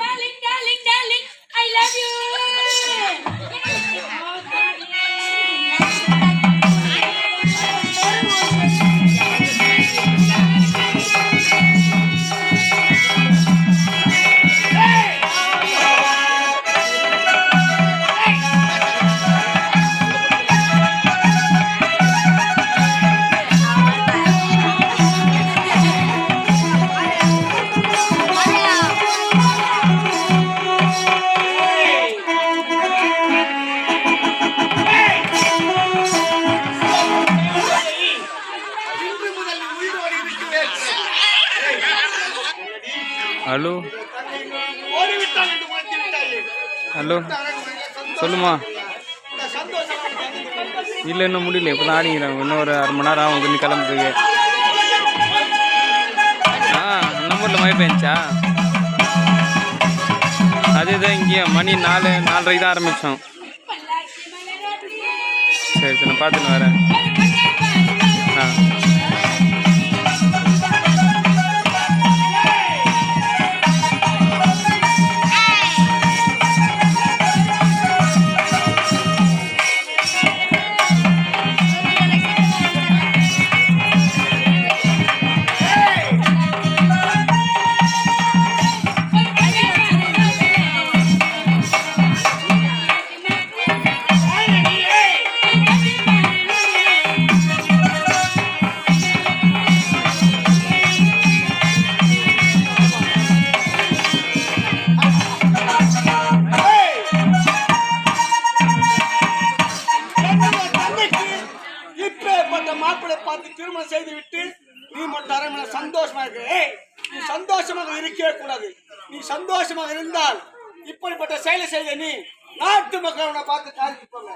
Darling darling darling I love you hello. Hello. சொல்லுமா. இல்லை இன்னும் முடியல. இப்போ தான் ஆடிங்கிறாங்க இன்னும் ஒரு அரை மணி நேரம் ஆகும். கொஞ்சம் கிளம்புறதுக்கு. ஆ நம்பரில் மழை பெஞ்சா அதுதான் இங்கேயே மணி நாலு நாலரைக்கு தான் ஆரம்பித்தோம் சரி சரி நான் பார்த்துன்னு வரேன். ஆ. மட்டும் அரண்மனை சந்தோஷமா இருக்கு. நீ சந்தோஷமாக இருக்கவே கூடாது. நீ சந்தோஷமாக இருந்தால் இப்படிப்பட்ட செயலை செய்த நீ நாட்டு மக்கள் உன்னை பார்த்து காலிக்கு போங்க.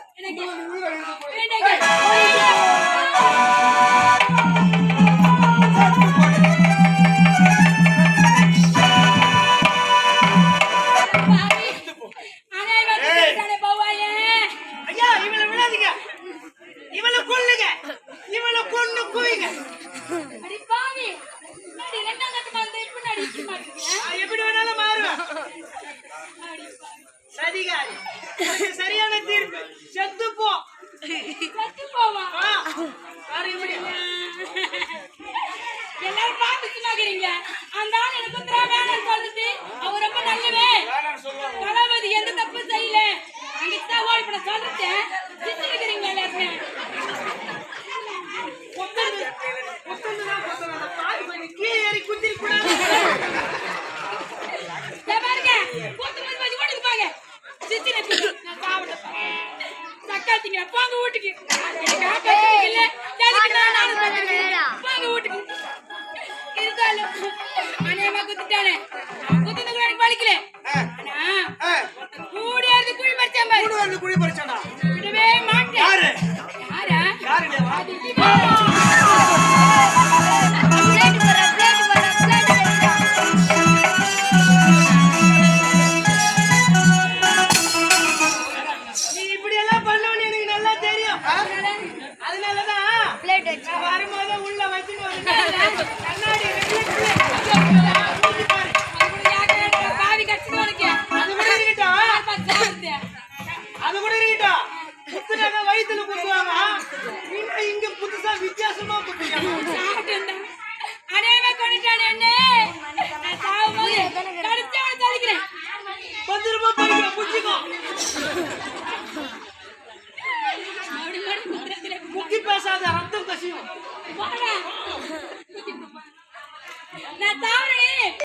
உனக்கு சரியான தீர்ப்பு செத்து போ. ஆ, பாரு இப்படி. எல்லாரும் பார்த்து சும்மாக்கிறீங்க. அந்த ஆள் எனக்கு உத்தரவா வேணாம்னு சொல்லிட்டு அவர் ரொம்ப நல்லவே. தளபதி எந்த தப்பு செய்யல. அங்கிட்டு ஓடி பண்ண சொல்லிட்டேன். சக்காத்திங்க போங்க வீட்டுக்கு. எனக்கு ஆப்போசிட் இல்ல எதுக்கு நான் நானும் சாப்பிட்டுக்கிறேன். போங்க வீட்டுக்கு. இருந்தாலும் அநியமா குத்திட்டானே. குத்துனது கூட எனக்கு வலிக்கல. ஆனா ஏய், கூட இருந்து குழி கூடு வந்து குடி பறிச்சானா? அதனாலதான் உள்ள வச்சுட்டு வந்து கண்ணாடி